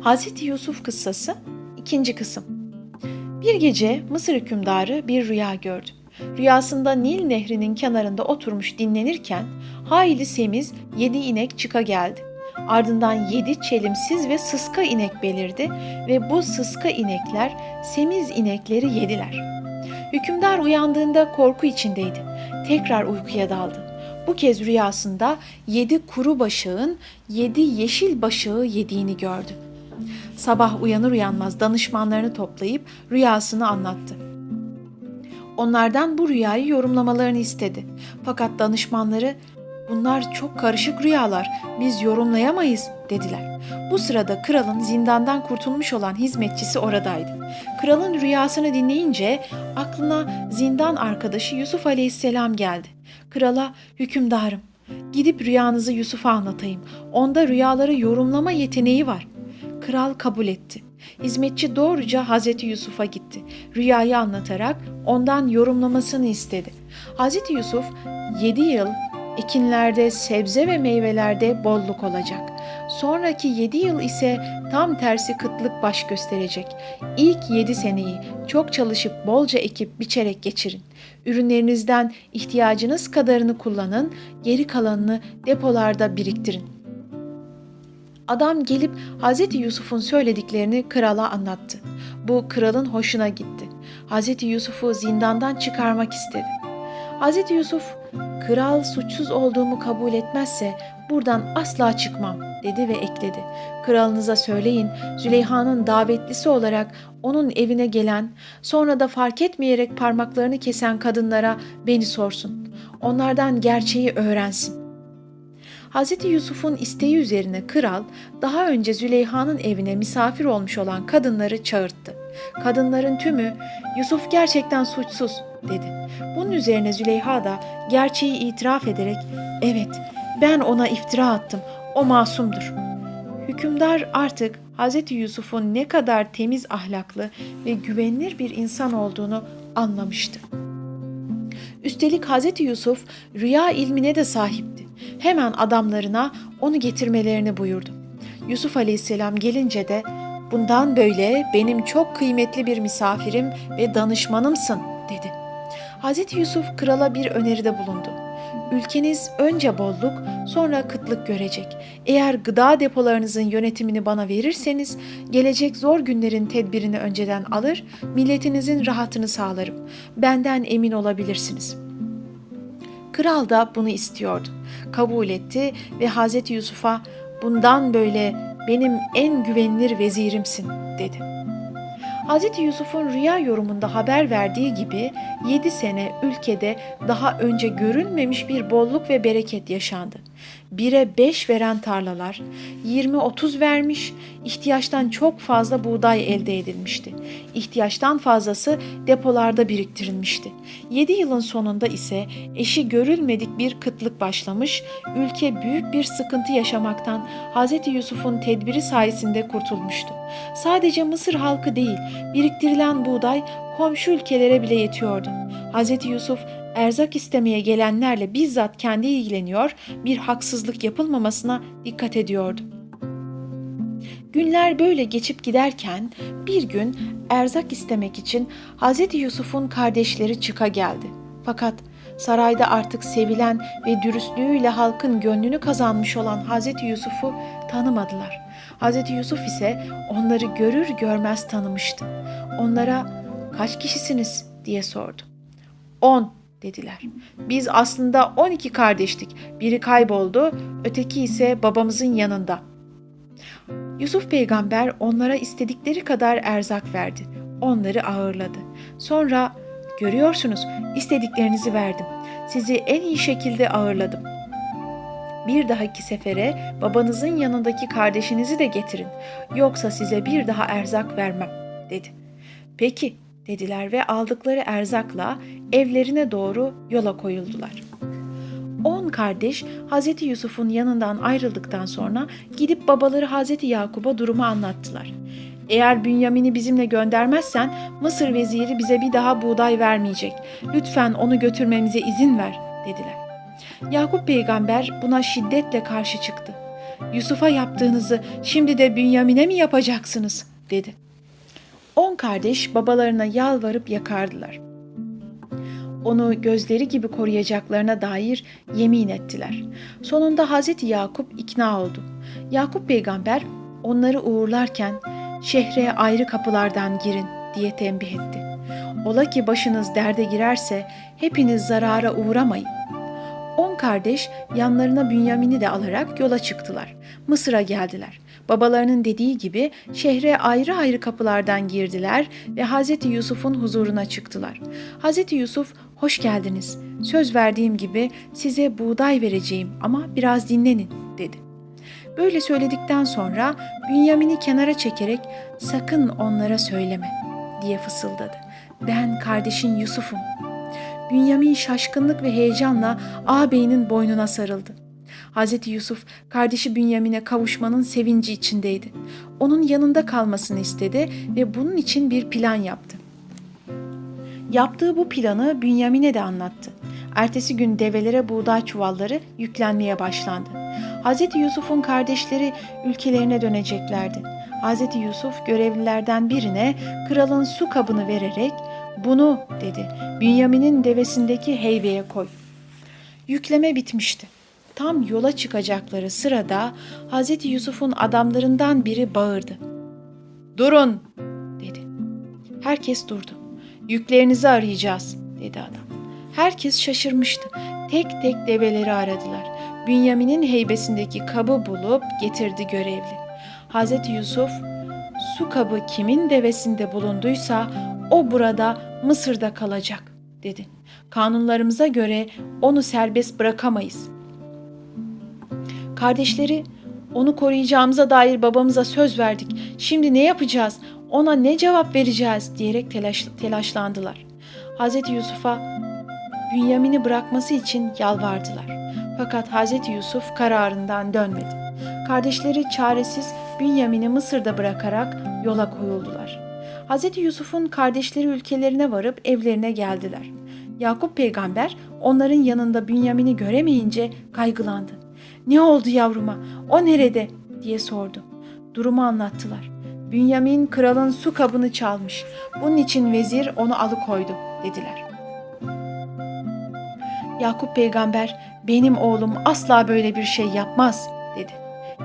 Hazreti Yusuf kıssası ikinci kısım. Bir gece Mısır hükümdarı bir rüya gördü. Rüyasında Nil nehrinin kenarında oturmuş dinlenirken hayli semiz yedi inek çıka geldi. Ardından yedi çelimsiz ve sıska inek belirdi ve bu sıska inekler semiz inekleri yediler. Hükümdar uyandığında korku içindeydi. Tekrar uykuya daldı. Bu kez rüyasında yedi kuru başağın yedi yeşil başağı yediğini gördü. Sabah uyanır uyanmaz danışmanlarını toplayıp rüyasını anlattı. Onlardan bu rüyayı yorumlamalarını istedi. Fakat danışmanları bunlar çok karışık rüyalar, biz yorumlayamayız dediler. Bu sırada kralın zindandan kurtulmuş olan hizmetçisi oradaydı. Kralın rüyasını dinleyince aklına zindan arkadaşı Yusuf Aleyhisselam geldi. Krala hükümdarım gidip rüyanızı Yusuf'a anlatayım. Onda rüyaları yorumlama yeteneği var. Kral kabul etti. Hizmetçi doğruca Hazreti Yusuf'a gitti. Rüyayı anlatarak ondan yorumlamasını istedi. Hazreti Yusuf 7 yıl ekinlerde, sebze ve meyvelerde bolluk olacak. Sonraki 7 yıl ise tam tersi kıtlık baş gösterecek. İlk 7 seneyi çok çalışıp bolca ekip biçerek geçirin. Ürünlerinizden ihtiyacınız kadarını kullanın, geri kalanını depolarda biriktirin. Adam gelip Hazreti Yusuf'un söylediklerini krala anlattı. Bu kralın hoşuna gitti. Hazreti Yusuf'u zindandan çıkarmak istedi. Hazreti Yusuf, kral suçsuz olduğumu kabul etmezse buradan asla çıkmam dedi ve ekledi. Kralınıza söyleyin Züleyha'nın davetlisi olarak onun evine gelen, sonra da fark etmeyerek parmaklarını kesen kadınlara beni sorsun. Onlardan gerçeği öğrensin. Hz. Yusuf'un isteği üzerine kral daha önce Züleyha'nın evine misafir olmuş olan kadınları çağırttı. Kadınların tümü Yusuf gerçekten suçsuz dedi. Bunun üzerine Züleyha da gerçeği itiraf ederek evet ben ona iftira attım o masumdur. Hükümdar artık Hz. Yusuf'un ne kadar temiz ahlaklı ve güvenilir bir insan olduğunu anlamıştı. Üstelik Hz. Yusuf rüya ilmine de sahipti. Hemen adamlarına onu getirmelerini buyurdu. Yusuf Aleyhisselam gelince de bundan böyle benim çok kıymetli bir misafirim ve danışmanımsın dedi. Hz. Yusuf krala bir öneride bulundu. Ülkeniz önce bolluk, sonra kıtlık görecek. Eğer gıda depolarınızın yönetimini bana verirseniz, gelecek zor günlerin tedbirini önceden alır, milletinizin rahatını sağlarım. Benden emin olabilirsiniz.'' Kral da bunu istiyordu. Kabul etti ve Hazreti Yusuf'a bundan böyle benim en güvenilir vezirimsin dedi. Hazreti Yusuf'un rüya yorumunda haber verdiği gibi 7 sene ülkede daha önce görülmemiş bir bolluk ve bereket yaşandı. Bire 5 veren tarlalar 20-30 vermiş, ihtiyaçtan çok fazla buğday elde edilmişti. İhtiyaçtan fazlası depolarda biriktirilmişti. 7 yılın sonunda ise eşi görülmedik bir kıtlık başlamış, ülke büyük bir sıkıntı yaşamaktan Hz. Yusuf'un tedbiri sayesinde kurtulmuştu. Sadece Mısır halkı değil, biriktirilen buğday komşu ülkelere bile yetiyordu. Hz. Yusuf erzak istemeye gelenlerle bizzat kendi ilgileniyor, bir haksızlık yapılmamasına dikkat ediyordu. Günler böyle geçip giderken bir gün erzak istemek için Hz. Yusuf'un kardeşleri çıka geldi. Fakat sarayda artık sevilen ve dürüstlüğüyle halkın gönlünü kazanmış olan Hz. Yusuf'u tanımadılar. Hz. Yusuf ise onları görür görmez tanımıştı. Onlara kaç kişisiniz diye sordu. On dediler. Biz aslında on iki kardeştik. Biri kayboldu, öteki ise babamızın yanında. Yusuf peygamber onlara istedikleri kadar erzak verdi. Onları ağırladı. Sonra görüyorsunuz istediklerinizi verdim. Sizi en iyi şekilde ağırladım. Bir dahaki sefere babanızın yanındaki kardeşinizi de getirin. Yoksa size bir daha erzak vermem." dedi. "Peki." Dediler ve aldıkları erzakla evlerine doğru yola koyuldular. On kardeş Hazreti Yusuf'un yanından ayrıldıktan sonra gidip babaları Hazreti Yakub'a durumu anlattılar. Eğer Bünyamin'i bizimle göndermezsen Mısır veziri bize bir daha buğday vermeyecek. Lütfen onu götürmemize izin ver dediler. Yakup peygamber buna şiddetle karşı çıktı. Yusuf'a yaptığınızı şimdi de Bünyamin'e mi yapacaksınız?" dedi. On kardeş babalarına yalvarıp yakardılar. Onu gözleri gibi koruyacaklarına dair yemin ettiler. Sonunda Hazreti Yakup ikna oldu. Yakup peygamber onları uğurlarken şehre ayrı kapılardan girin diye tembih etti. Ola ki başınız derde girerse hepiniz zarara uğramayın. On kardeş yanlarına Bünyamin'i de alarak yola çıktılar. Mısır'a geldiler. Babalarının dediği gibi şehre ayrı ayrı kapılardan girdiler ve Hazreti Yusuf'un huzuruna çıktılar. Hazreti Yusuf, hoş geldiniz. Söz verdiğim gibi size buğday vereceğim ama biraz dinlenin dedi. Böyle söyledikten sonra Bünyamin'i kenara çekerek sakın onlara söyleme diye fısıldadı. Ben kardeşin Yusuf'um. Bünyamin şaşkınlık ve heyecanla ağabeyinin boynuna sarıldı. Hazreti Yusuf kardeşi Bünyamin'e kavuşmanın sevinci içindeydi. Onun yanında kalmasını istedi ve bunun için bir plan yaptı. Yaptığı bu planı Bünyamin'e de anlattı. Ertesi gün develere buğday çuvalları yüklenmeye başlandı. Hazreti Yusuf'un kardeşleri ülkelerine döneceklerdi. Hazreti Yusuf görevlilerden birine kralın su kabını vererek bunu dedi Bünyamin'in devesindeki heybeye koy. Yükleme bitmişti. Tam yola çıkacakları sırada Hazreti Yusuf'un adamlarından biri bağırdı. Durun dedi. Herkes durdu. Yüklerinizi arayacağız dedi adam. Herkes şaşırmıştı. Tek tek develeri aradılar. Bünyamin'in heybesindeki kabı bulup getirdi görevli. Hazreti Yusuf, su kabı kimin devesinde bulunduysa o burada Mısır'da kalacak dedi. Kanunlarımıza göre onu serbest bırakamayız. Kardeşleri onu koruyacağımıza dair babamıza söz verdik. Şimdi ne yapacağız? Ona ne cevap vereceğiz diyerek telaş, telaşlandılar. Hazreti Yusuf'a Bünyamin'i bırakması için yalvardılar. Fakat Hazreti Yusuf kararından dönmedi. Kardeşleri çaresiz Bünyamin'i Mısır'da bırakarak yola koyuldular. Hazreti Yusuf'un kardeşleri ülkelerine varıp evlerine geldiler. Yakup peygamber onların yanında Bünyamin'i göremeyince kaygılandı. Ne oldu yavruma? O nerede? diye sordu. Durumu anlattılar. Bünyamin kralın su kabını çalmış. Bunun için vezir onu alıkoydu dediler. Yakup peygamber benim oğlum asla böyle bir şey yapmaz dedi.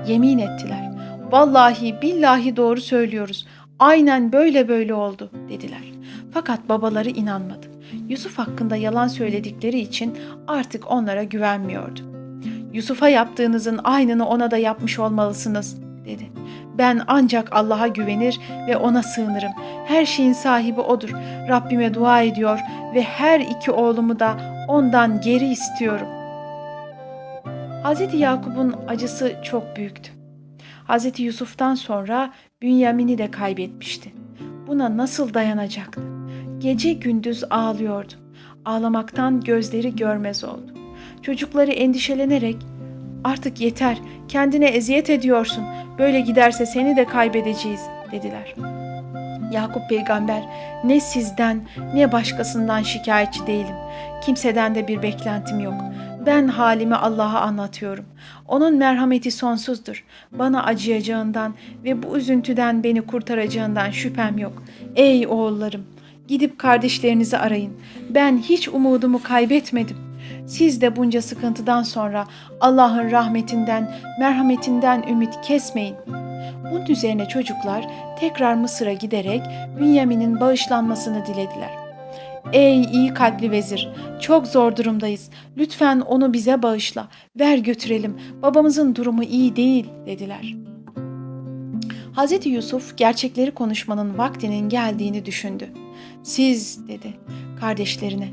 Yemin ettiler. Vallahi billahi doğru söylüyoruz. Aynen böyle böyle oldu dediler. Fakat babaları inanmadı. Yusuf hakkında yalan söyledikleri için artık onlara güvenmiyordu. Yusuf'a yaptığınızın aynını ona da yapmış olmalısınız dedi. Ben ancak Allah'a güvenir ve ona sığınırım. Her şeyin sahibi odur. Rabbime dua ediyor ve her iki oğlumu da ondan geri istiyorum. Hz. Yakup'un acısı çok büyüktü. Hz. Yusuf'tan sonra Bünyamin'i de kaybetmişti. Buna nasıl dayanacaktı? Gece gündüz ağlıyordu. Ağlamaktan gözleri görmez oldu. Çocukları endişelenerek "Artık yeter, kendine eziyet ediyorsun. Böyle giderse seni de kaybedeceğiz." dediler. Yakup peygamber ne sizden ne başkasından şikayetçi değilim. Kimseden de bir beklentim yok. Ben halimi Allah'a anlatıyorum. Onun merhameti sonsuzdur. Bana acıyacağından ve bu üzüntüden beni kurtaracağından şüphem yok. Ey oğullarım, gidip kardeşlerinizi arayın. Ben hiç umudumu kaybetmedim. Siz de bunca sıkıntıdan sonra Allah'ın rahmetinden, merhametinden ümit kesmeyin. Bunun üzerine çocuklar tekrar Mısır'a giderek Bünyamin'in bağışlanmasını dilediler. Ey iyi kalpli vezir, çok zor durumdayız. Lütfen onu bize bağışla. Ver götürelim. Babamızın durumu iyi değil." dediler. Hazreti Yusuf gerçekleri konuşmanın vaktinin geldiğini düşündü. "Siz," dedi kardeşlerine,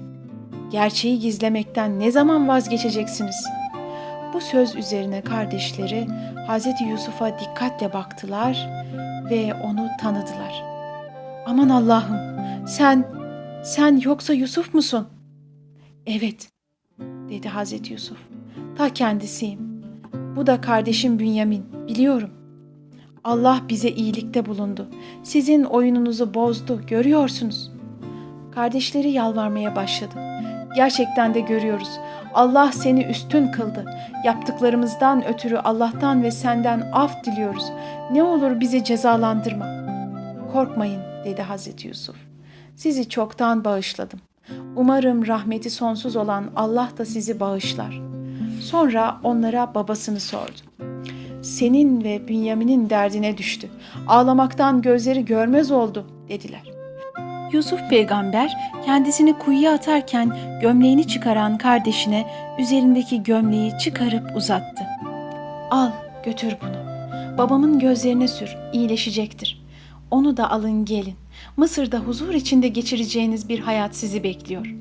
"gerçeği gizlemekten ne zaman vazgeçeceksiniz?" Bu söz üzerine kardeşleri Hazreti Yusuf'a dikkatle baktılar ve onu tanıdılar. "Aman Allah'ım, sen sen yoksa Yusuf musun?" "Evet." dedi Hazreti Yusuf. "Ta kendisiyim. Bu da kardeşim Bünyamin, biliyorum. Allah bize iyilikte bulundu. Sizin oyununuzu bozdu, görüyorsunuz." Kardeşleri yalvarmaya başladı. Gerçekten de görüyoruz. Allah seni üstün kıldı. Yaptıklarımızdan ötürü Allah'tan ve senden af diliyoruz. Ne olur bizi cezalandırma. Korkmayın dedi Hazreti Yusuf. Sizi çoktan bağışladım. Umarım rahmeti sonsuz olan Allah da sizi bağışlar. Sonra onlara babasını sordu. Senin ve Bünyamin'in derdine düştü. Ağlamaktan gözleri görmez oldu dediler. Yusuf peygamber kendisini kuyuya atarken gömleğini çıkaran kardeşine üzerindeki gömleği çıkarıp uzattı. Al götür bunu. Babamın gözlerine sür iyileşecektir. Onu da alın gelin. Mısır'da huzur içinde geçireceğiniz bir hayat sizi bekliyor.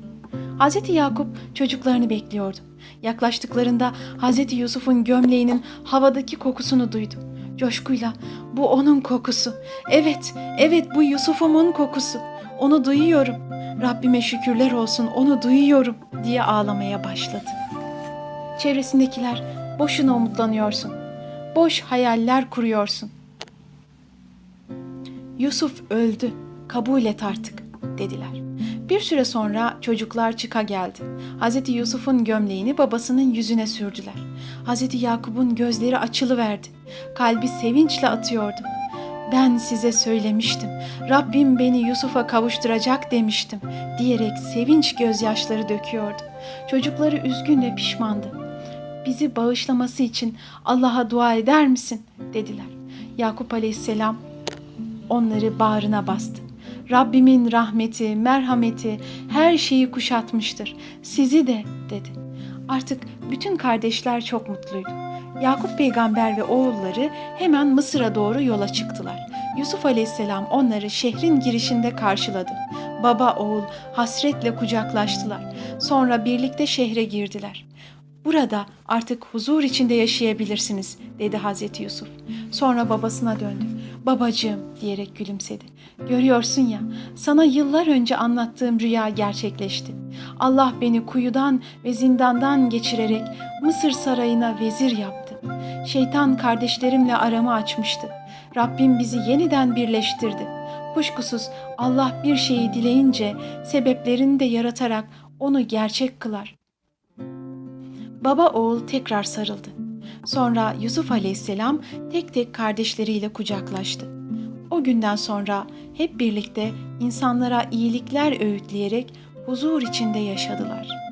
Hz. Yakup çocuklarını bekliyordu. Yaklaştıklarında Hz. Yusuf'un gömleğinin havadaki kokusunu duydu. Coşkuyla bu onun kokusu. Evet, evet bu Yusuf'umun kokusu. Onu duyuyorum. Rabbime şükürler olsun onu duyuyorum diye ağlamaya başladı. Çevresindekiler boşuna umutlanıyorsun. Boş hayaller kuruyorsun. Yusuf öldü. Kabul et artık dediler. Bir süre sonra çocuklar çıka geldi. Hazreti Yusuf'un gömleğini babasının yüzüne sürdüler. Hazreti Yakup'un gözleri açılıverdi. Kalbi sevinçle atıyordu. Ben size söylemiştim. Rabbim beni Yusuf'a kavuşturacak demiştim diyerek sevinç gözyaşları döküyordu. Çocukları üzgün ve pişmandı. Bizi bağışlaması için Allah'a dua eder misin? dediler. Yakup Aleyhisselam onları bağrına bastı. Rabbimin rahmeti, merhameti her şeyi kuşatmıştır. Sizi de dedi. Artık bütün kardeşler çok mutluydu. Yakup peygamber ve oğulları hemen Mısır'a doğru yola çıktılar. Yusuf aleyhisselam onları şehrin girişinde karşıladı. Baba oğul hasretle kucaklaştılar. Sonra birlikte şehre girdiler. Burada artık huzur içinde yaşayabilirsiniz dedi Hazreti Yusuf. Sonra babasına döndü. Babacığım diyerek gülümsedi. Görüyorsun ya sana yıllar önce anlattığım rüya gerçekleşti. Allah beni kuyudan ve zindandan geçirerek Mısır sarayına vezir yaptı. Şeytan kardeşlerimle aramı açmıştı. Rabbim bizi yeniden birleştirdi. Kuşkusuz Allah bir şeyi dileyince sebeplerini de yaratarak onu gerçek kılar. Baba oğul tekrar sarıldı. Sonra Yusuf Aleyhisselam tek tek kardeşleriyle kucaklaştı. O günden sonra hep birlikte insanlara iyilikler öğütleyerek huzur içinde yaşadılar.''